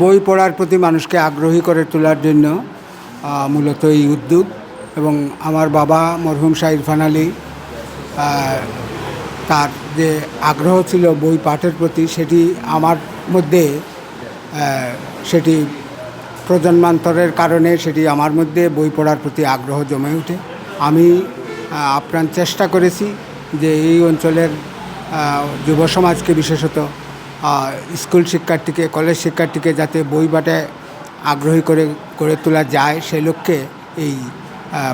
বই পড়ার প্রতি মানুষকে আগ্রহী করে তোলার জন্য মূলত এই উদ্যোগ এবং আমার বাবা মরহুম শাহ ইরফান আলী তার যে আগ্রহ ছিল বই পাঠের প্রতি, সেটি আমার মধ্যে সেটি প্রজন্মান্তরের কারণে সেটি আমার মধ্যে বই পড়ার প্রতি আগ্রহ জমে ওঠে। আমি আপ্রাণ চেষ্টা করেছি যে এই অঞ্চলের যুব সমাজকে বিশেষত স্কুল শিক্ষার্থীকে, কলেজ শিক্ষার্থীকে যাতে বই পাঠে আগ্রহী করে গড়ে তোলা যায় সেই লক্ষ্যে এই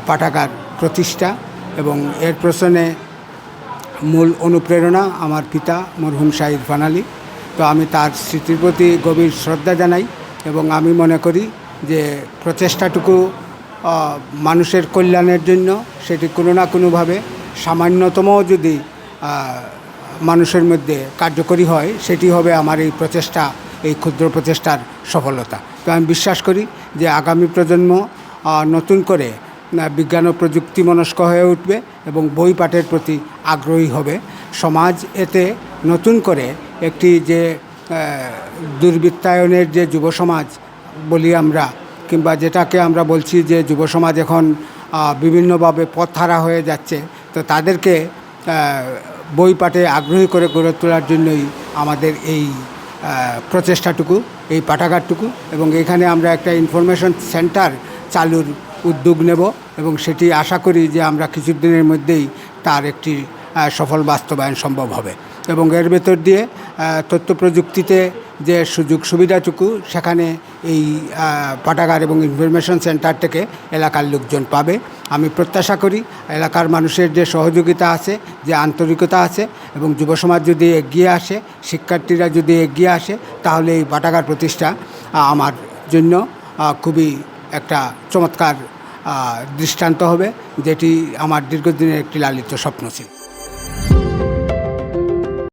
পাঠাগার প্রতিষ্ঠা এবং এর প্রশ্নে মূল অনুপ্রেরণা আমার পিতা মরহুম শাহ ইরফান আলী তো আমি তার স্মৃতির প্রতি গভীর শ্রদ্ধা জানাই এবং আমি মনে করি যে প্রচেষ্টাটুকু মানুষের কল্যাণের জন্য সেটি কোনো না কোনোভাবে সামান্যতম যদি মানুষের মধ্যে কার্যকরী হয়, সেটি হবে আমার এই প্রচেষ্টা, এই ক্ষুদ্র প্রচেষ্টার সফলতা। তো আমি বিশ্বাস করি যে আগামী প্রজন্ম নতুন করে বিজ্ঞান ও প্রযুক্তি মনস্ক হয়ে উঠবে এবং বই পাঠের প্রতি আগ্রহী হবে। সমাজ এতে নতুন করে একটি যে দুর্বৃত্তায়নের যে যুব সমাজ বলি আমরা, কিংবা যেটাকে আমরা বলছি যে যুব সমাজ এখন বিভিন্নভাবে পথহারা হয়ে যাচ্ছে, তো তাদেরকে বই পাঠে আগ্রহী করে গড়ে তোলার জন্যই আমাদের এই প্রচেষ্টাটুকু, এই পাঠাগারটুকু এবং এখানে আমরা একটা ইনফরমেশন সেন্টার চালুর উদ্যোগ নেব এবং সেটি আশা করি যে আমরা কিছুদিনের মধ্যেই তার একটি সফল বাস্তবায়ন সম্ভব হবে। এবং এর ভেতর দিয়ে তথ্য প্রযুক্তিতে যে সুযোগ সুবিধাটুকু, সেখানে এই পাঠাগার এবং ইনফরমেশন সেন্টার থেকে এলাকার লোকজন পাবে। আমি প্রত্যাশা করি এলাকার মানুষের যে সহযোগিতা আছে, যে আন্তরিকতা আছে এবং যুব সমাজ যদি এগিয়ে আসে, শিক্ষার্থীরা যদি এগিয়ে আসে, তাহলে এই পাঠাগার প্রতিষ্ঠা আমার জন্য খুবই একটা চমৎকার দৃষ্টান্ত হবে, যেটি আমার দীর্ঘদিনের একটি লালিত স্বপ্ন ছিল।